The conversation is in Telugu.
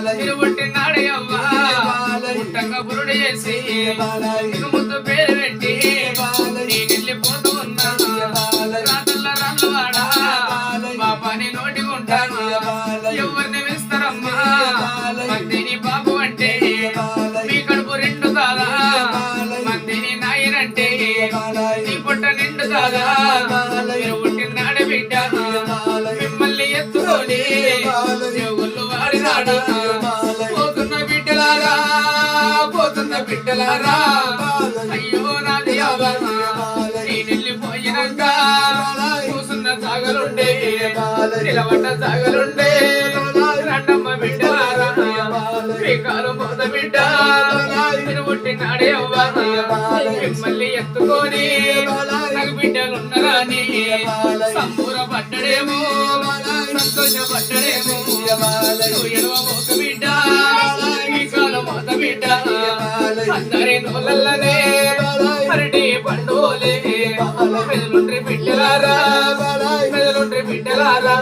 మీరు పుట్టినాడే అవ్వా పుట్టంగా బురుడు చేసి ముద్దు పేరు నేను వెళ్ళిపోతూ ఉన్నా రాత్రుల రాళ్ళు వాడా మా అంటే రెండు కాదా మందిని నాయనంటే బిడ్డ మిమ్మల్ని ఎత్తుకొని బిడ్డలారా అయ్యో నాది నేను వెళ్ళిపోయినాక కూసున్న జాగలుండే. నిలబడ్డ జాగలుండే. రండమ్మ బిడ్డలారా మీ పోత బిడ్డ. మీరు పుట్టినాడే అవ్వ. మిమ్మల్ని ఎత్తుకొని నాకు బిడ్డలున్నరా అని సంబూర పడ్డడేమో సంతోషపడ్డడేమో అందరి నోళ్ళల్లనే అరటి మెదలుండ్రి బిడ్డలారా మెదలుండ్రి బిడ్డలారా.